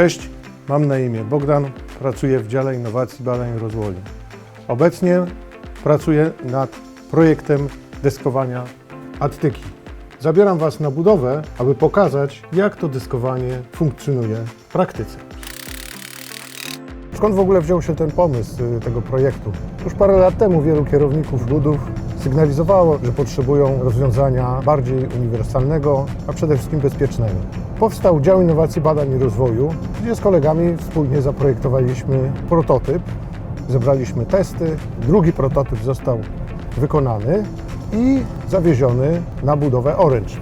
Cześć, mam na imię Bogdan, pracuję w dziale innowacji, badań i rozwoju. Obecnie pracuję nad projektem deskowania Attyki. Zabieram Was na budowę, aby pokazać, jak to deskowanie funkcjonuje w praktyce. Skąd w ogóle wziął się ten pomysł y, tego projektu? Już parę lat temu wielu kierowników budów sygnalizowało, że potrzebują rozwiązania bardziej uniwersalnego, a przede wszystkim bezpiecznego. Powstał dział innowacji, badań i rozwoju, gdzie z kolegami wspólnie zaprojektowaliśmy prototyp, zebraliśmy testy, drugi prototyp został wykonany i zawieziony na budowę Orange.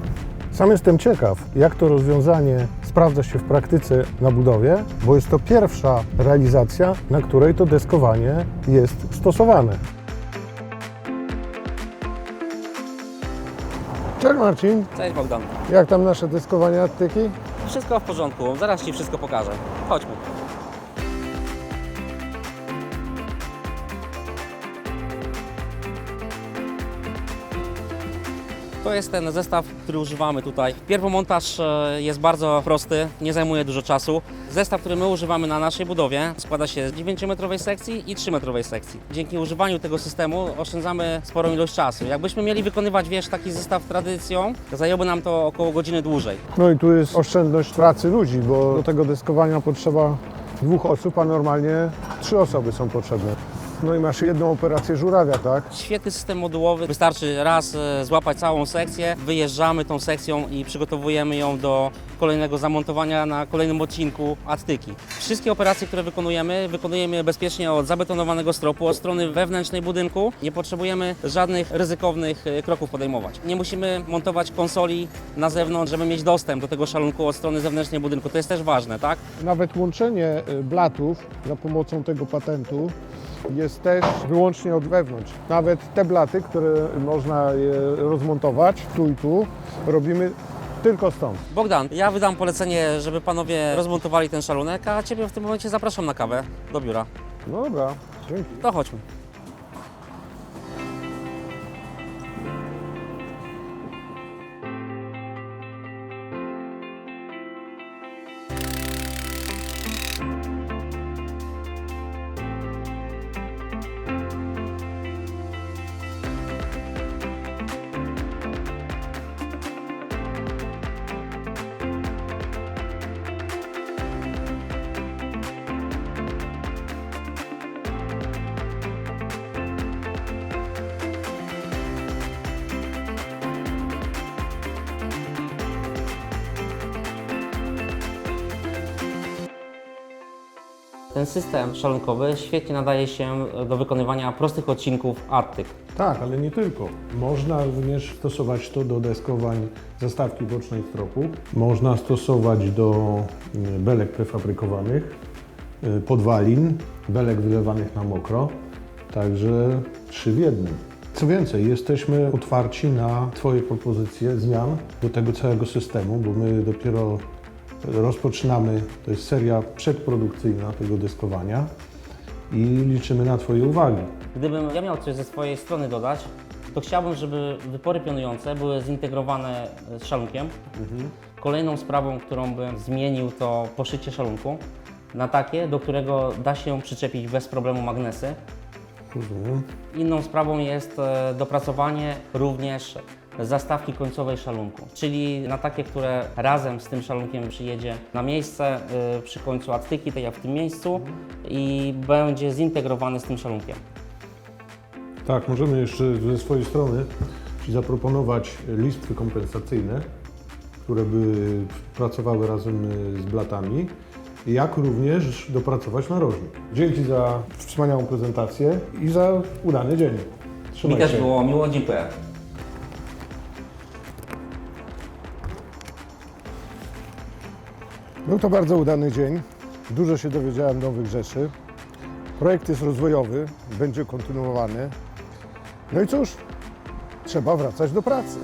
Sam jestem ciekaw, jak to rozwiązanie sprawdza się w praktyce na budowie, bo jest to pierwsza realizacja, na której to deskowanie jest stosowane. Cześć Marcin, Cześć Bogdan. jak tam nasze deskowanie attyki? Wszystko w porządku, zaraz Ci wszystko pokażę. Chodźmy. To jest ten zestaw, który używamy tutaj. Pierwomontaż e, jest bardzo prosty, nie zajmuje dużo czasu. Zestaw, który my używamy na naszej budowie składa się z 9-metrowej sekcji i 3-metrowej sekcji. Dzięki używaniu tego systemu oszczędzamy sporą ilość czasu. Jakbyśmy mieli wykonywać, wiesz, taki zestaw tradycją, zajęłoby nam to około godziny dłużej. No i tu jest oszczędność pracy ludzi, bo do tego deskowania potrzeba dwóch osób, a normalnie trzy osoby są potrzebne. No i masz jedną operację żurawia, tak? Świetny system modułowy. Wystarczy raz e, złapać całą sekcję, wyjeżdżamy tą sekcją i przygotowujemy ją do kolejnego zamontowania na kolejnym odcinku Attyki. Wszystkie operacje, które wykonujemy, wykonujemy je bezpiecznie od zabetonowanego stropu, od strony wewnętrznej budynku. Nie potrzebujemy żadnych ryzykownych e, kroków podejmować. Nie musimy montować konsoli na zewnątrz, żeby mieć dostęp do tego szalunku od strony zewnętrznej budynku. To jest też ważne, tak? Nawet łączenie y, blatów za pomocą tego patentu jest też wyłącznie od wewnątrz. Nawet te blaty, które można je rozmontować tu i tu, robimy tylko stąd. Bogdan, ja wydam polecenie, żeby panowie rozmontowali ten szalunek, a Ciebie w tym momencie zapraszam na kawę do biura. No dobra, dzięki. To chodźmy. Ten system szalunkowy świetnie nadaje się do wykonywania prostych odcinków Arctic. Tak, ale nie tylko. Można również stosować to do deskowań zastawki bocznej stropu. Można stosować do y, belek prefabrykowanych, y, podwalin, belek wylewanych na mokro. Także trzy w jednym. Co więcej, jesteśmy otwarci na Twoje propozycje zmian do tego całego systemu, bo my dopiero rozpoczynamy, to jest seria przedprodukcyjna tego deskowania i liczymy na Twoje uwagi. Gdybym ja miał coś ze swojej strony dodać, to chciałbym, żeby wypory pionujące były zintegrowane z szalunkiem. Kolejną sprawą, którą bym zmienił, to poszycie szalunku na takie, do którego da się przyczepić bez problemu magnesy. Rozumiem. Inną sprawą jest e, dopracowanie również zastawki końcowej szalunku, czyli na takie, które razem z tym szalunkiem przyjedzie na miejsce e, przy końcu attyki, tak jak w tym miejscu i będzie zintegrowany z tym szalunkiem. Tak, możemy jeszcze ze swojej strony Ci zaproponować listwy kompensacyjne, które by pracowały razem z blatami, jak również dopracować narożnik. Dzięki za wspaniałą prezentację i za udany dzień. Mi Trzymaj też się. było miło, dziękuję. Był to bardzo udany dzień. Dużo się dowiedziałem nowych rzeczy. Projekt jest rozwojowy, będzie kontynuowany. No i cóż, trzeba wracać do pracy.